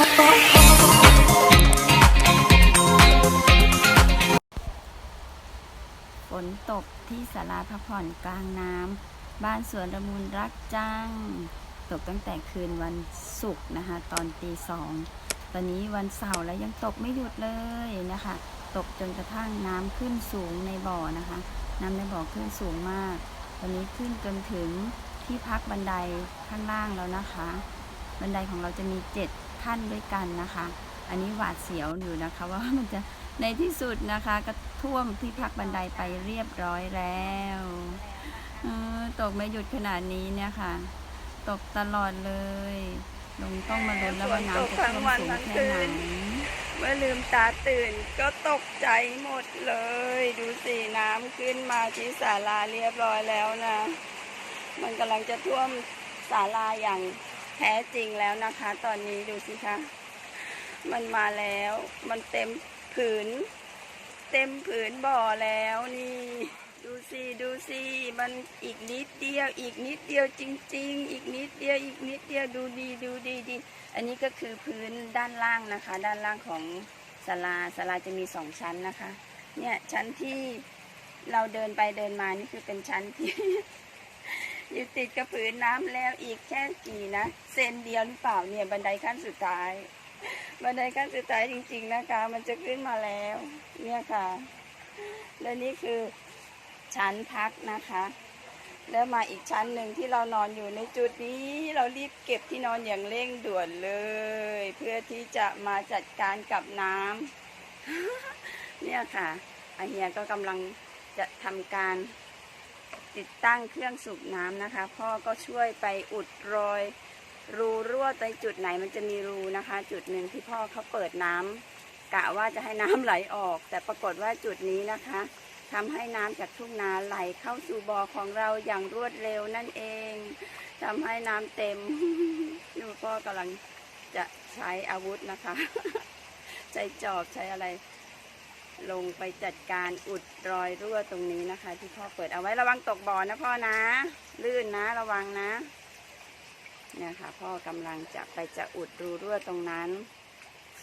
ฝนตกที่สาราพักผ่อนกลางน้ำบ้านสวนระมูลรักจ้าง ตกตั้งแต่คืนวันศุกร์นะคะ ตอนตีสองตอนนี้วันเสาร์แล้วยังตกไม่หยุดเลยนะคะ ตกจนกระทั่งน้ำขึ้นสูงในบ่อนะคะ น้ำในบ่อขึ้นสูงมาก ตอนนี้ขึ้นจนถึงที่พักบันไดข้างล่างแล้วนะคะ บันไดของเราจะมีเจ็ด ขั้นด้วยกันนะคะ อันนี้หวาดเสียวอยู่นะคะว่ามันจะในที่สุดนะคะก็ท่วมที่พักบันไดไปเรียบร้อยแล้วตกไม่หยุดขนาดนี้เนี่ยค่ะ ตกตลอดเลยลงต้องมาลุ้นแล้วว่าน้ำจะท่วมสูงแค่ไหนเมื่อลืมตาตื่นก็ตกใจหมดเลย ดูสิน้ำขึ้นมาที่ศาลาเรียบร้อยแล้วนะ มันกำลังจะท่วมศาลาอย่าง แท้จริงแล้วนะคะ ตอนนี้ดูสิคะมันมาแล้ว มันเต็มผืน เต็มผืนบ่อแล้วนี่ ดูสิดูสิมันอีกนิดเดียว อีกนิดเดียวจริง ๆ อีกนิดเดียว อีกนิดเดียวดูดีดูดีดี อันนี้ก็คือพื้นด้านล่างนะคะ ด้านล่างของศาลาศาลาจะมีสองชั้นนะคะ เนี่ยชั้นที่เราเดินไปเดินมานี่คือเป็นชั้นที่ อยู่ติดกับผืนน้ำแล้วอีกแค่กี่นะเซนเดียวหรือเปล่าเนี่ยบันไดขั้นสุดท้าย บันไดขั้นสุดท้ายจริง ๆนะคะ มันจะขึ้นมาแล้ว เนี่ยค่ะ และนี่คือชั้นพักนะคะ แล้วมาอีกชั้นหนึ่งที่เรานอนอยู่ในจุดนี้ เรารีบเก็บที่นอนอย่างเร่งด่วนเลย เพื่อที่จะมาจัดการกับน้ำเนี่ยค่ะอเฮียก็กำลังจะทำการ ติดตั้งเครื่องสูบน้ำนะคะ พ่อก็ช่วยไปอุดรอยรูรั่วในจุดไหนมันจะมีรูนะคะ จุดหนึ่งที่พ่อเขาเปิดน้ำกะว่าจะให้น้ำไหลออก แต่ปรากฏว่าจุดนี้นะคะทำให้น้ำจากทุ่งนาไหลเข้าสู่บ่อของเราอย่างรวดเร็วนั่นเองทำให้น้ำเต็มดูพ่อกำลังจะใช้อาวุธนะคะใช้จอบใช้อะไร ลงไปจัดการอุดรอยรั่วตรงนี้นะคะ ที่พ่อเปิดเอาไว้ระวังตกบ่อนะพ่อนะ ลื่นนะระวังนะเนี่ยค่ะพ่อกำลังจะไปจะอุดรูรั่วตรงนั้น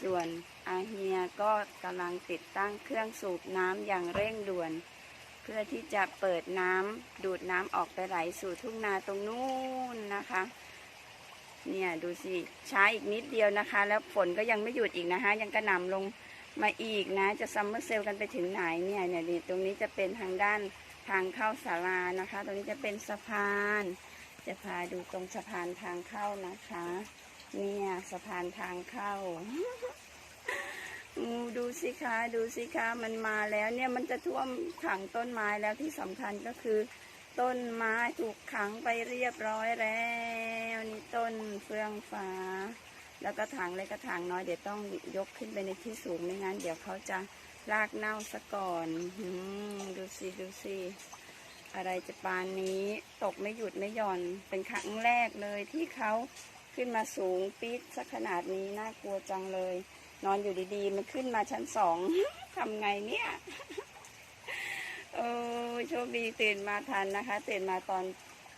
ส่วนอาเฮียก็กำลังติดตั้งเครื่องสูบน้ำอย่างเร่งด่วน เพื่อที่จะเปิดน้ำดูดน้ำออกไปไหลสู่ทุ่งนาตรงนู้นนะคะเนี่ยดูสิช้าอีกนิดเดียวนะคะ แล้วฝนก็ยังไม่หยุดอีกนะคะ ยังกระหน่ำลง มาอีกนะ จะซัมเมอร์เซลกันไปถึงไหนเนี่ยเนี่ยตรงนี้จะเป็นทางด้านทางเข้าศาลานะคะ ตรงนี้จะเป็นสะพาน จะพาดูตรงสะพานทางเข้านะคะ เนี่ยสะพานทางเข้าดูสิคะดูสิคะมันมาแล้วเนี่ยมันจะท่วมขังต้นไม้แล้วที่สำคัญก็คือ ต้นไม้ถูกขังไปเรียบร้อยแล้ว นี่ต้นเฟื่องฟ้า แล้วก็ถางเล็กกระถางน้อยเดี๋ยวต้องยกขึ้นไปในที่สูงไม่งั้นเดี๋ยวเขาจะรากเน่าซะก่อนอืดูสิดูสิอะไรจะปานนี้ตกไม่หยุดไม่หย่อนเป็นครั้งแรกเลยที่เขาขึ้นมาสูงปี๊ดสักขนาดนี้น่ากลัวจังเลย นอนอยู่ดีๆ มันขึ้นมาชั้นสองทำไงเนี่ยโอ้โชคดีตื่นมาทันนะคะ ตื่นมาตอน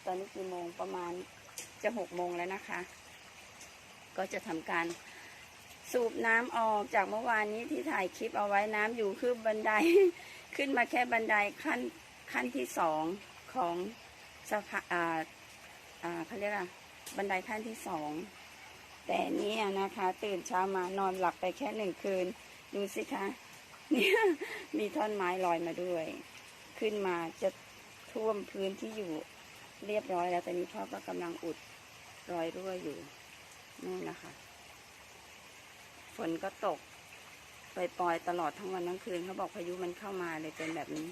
ตอนนี้กี่โมงประมาณจะหกโมงแล้วนะคะ ก็จะทำการสูบน้ำออกจากเมื่อวานนี้ที่ถ่ายคลิปเอาไว้น้ำอยู่คือบันไดขึ้นมาแค่บันไดขั้นขั้นที่สองของสะพานอ่าอ่าเขาเรียกอะบันไดขั้นที่สองแต่เนี่ยนะคะ ตื่นเช้ามานอนหลับไปแค่หนึ่งคืน ดูสิคะ เนี่ยมีท่อนไม้ลอยมาด้วย ขึ้นมาจะท่วมพื้นที่อยู่เรียบร้อยแล้วแต่นี้พ่อก็กำลังอุดรอยรั่วอยู่ นู่นนะคะ ฝนก็ตกปล่อยๆตลอดทั้งวันทั้งคืนเขาบอกพายุมันเข้ามาเลยเป็นแบบนี้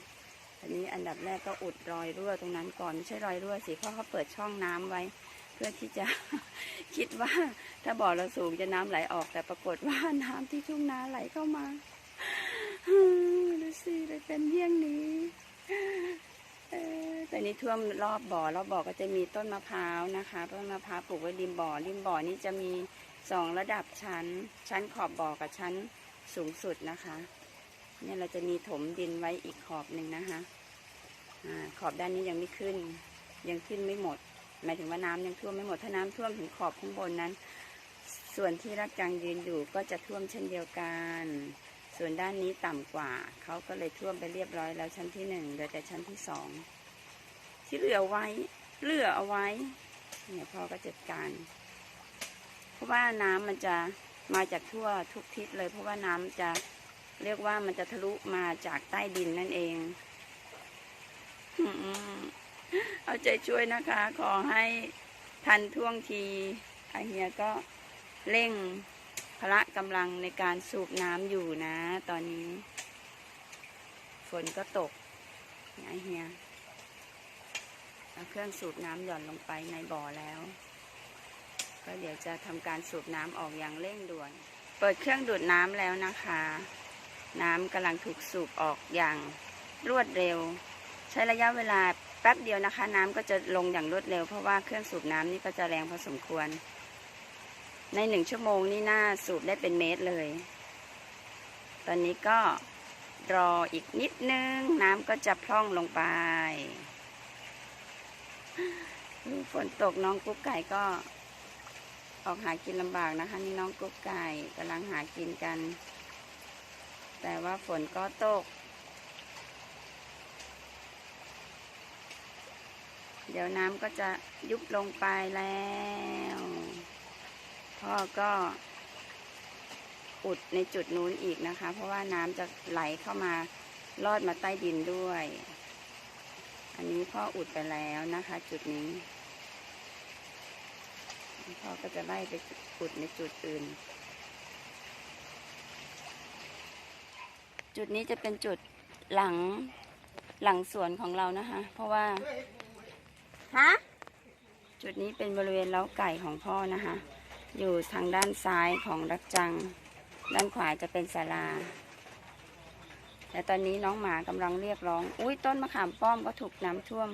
อันนี้อันดับแรกก็อุดรอยรั่วตรงนั้นก่อนไม่ใช่รอยรั่วสิเพราะเขาเปิดช่องน้ำไว้ เพื่อที่จะคิดว่า ถ้าบ่อเราสูงจะน้ำไหลออก แต่ปรากฏว่าน้ำที่ทุ่งนาไหลเข้ามาดูสิเลยเป็นเยี่ยงนี้ เออแต่นี้ท่วมรอบบ่อรอบบ่อก็จะมีต้นมะพร้าวนะคะต้นมะพร้าวปลูกไว้ริมบ่อริมบ่อนี้จะมีสองระดับชั้น ชั้นขอบบ่อกับชั้นสูงสุดนะคะ เนี่ยเราจะมีถมดินไว้อีกขอบหนึ่งนะคะอขอบด้านนี้ยังไม่ขึ้น ยังขึ้นไม่หมด หมายถึงว่าน้ำยังท่วมไม่หมดถ้าน้ำท่วมถึงขอบข้างบนนั้น ส่วนที่รักจังยืนอยู่ก็จะท่วมเช่นเดียวกัน ส่วนด้านนี้ต่ำกว่า เขาก็เลยท่วมไปเรียบร้อยแล้วชั้นที่หนึ่งเหลือแต่ชั้นที่สองที่เหลือไว้เหลือเอาไว้เนี่ยพ่อก็จัดการ เพราะว่าน้ำมันจะมาจากทั่วทุกทิศเลย เพราะว่าน้ำจะเรียกว่ามันจะทะลุมาจากใต้ดินนั่นเองเอาใจช่วยนะคะ ขอให้ทันท่วงทีอาเฮียก็เร่ง พละกำลังในการสูบน้ำอยู่นะ ตอนนี้ ฝนก็ตกเฮียเอาเครื่องสูบน้ำหย่อนลงไปในบ่อแล้ว ก็เดี๋ยวจะทำการสูบน้ำออกอย่างเร่งด่วน เปิดเครื่องดูดน้ำแล้วนะคะ น้ำกำลังถูกสูบออกอย่างรวดเร็ว ใช้ระยะเวลาแป๊บเดียวนะคะ น้ำก็จะลงอย่างรวดเร็วเพราะว่าเครื่องสูบน้ำนี่ก็จะแรงพอสมควร ในหนึ่งชั่วโมงนี่น่าสูบได้เป็นเมตรเลย ตอนนี้ก็รออีกนิดนึง น้ำก็จะพร่องลงไปฝนตกน้องกุ๊กไก่ก็ออกหากินลำบากนะคะนี่น้องกุ๊กไก่กำลังหากินกัน แต่ว่าฝนก็ตก เดี๋ยวน้ำก็จะยุบลงไปแล้ว พ่อก็อุดในจุดนู้นอีกนะคะ เพราะว่าน้ำจะไหลเข้ามาลอดมาใต้ดินด้วย อันนี้พ่ออุดไปแล้วนะคะ จุดนี้พ่อก็จะไล่ไปอุดในจุดอื่น จุดนี้จะเป็นจุดหลังหลังสวนของเรานะคะ เพราะว่าฮะจุดนี้เป็นบริเวณเล้าไก่ของพ่อนะคะ อยู่ทางด้านซ้ายของรักจัง ด้านขวาจะเป็นศาลา แต่ตอนนี้น้องหมากำลังเรียกร้อง อุ้ยต้นมะขามป้อมก็ถูกน้ำท่วม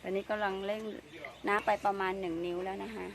ตอนนี้กำลังเร่งน้ำไปประมาณหนึ่งนิ้วแล้วนะคะ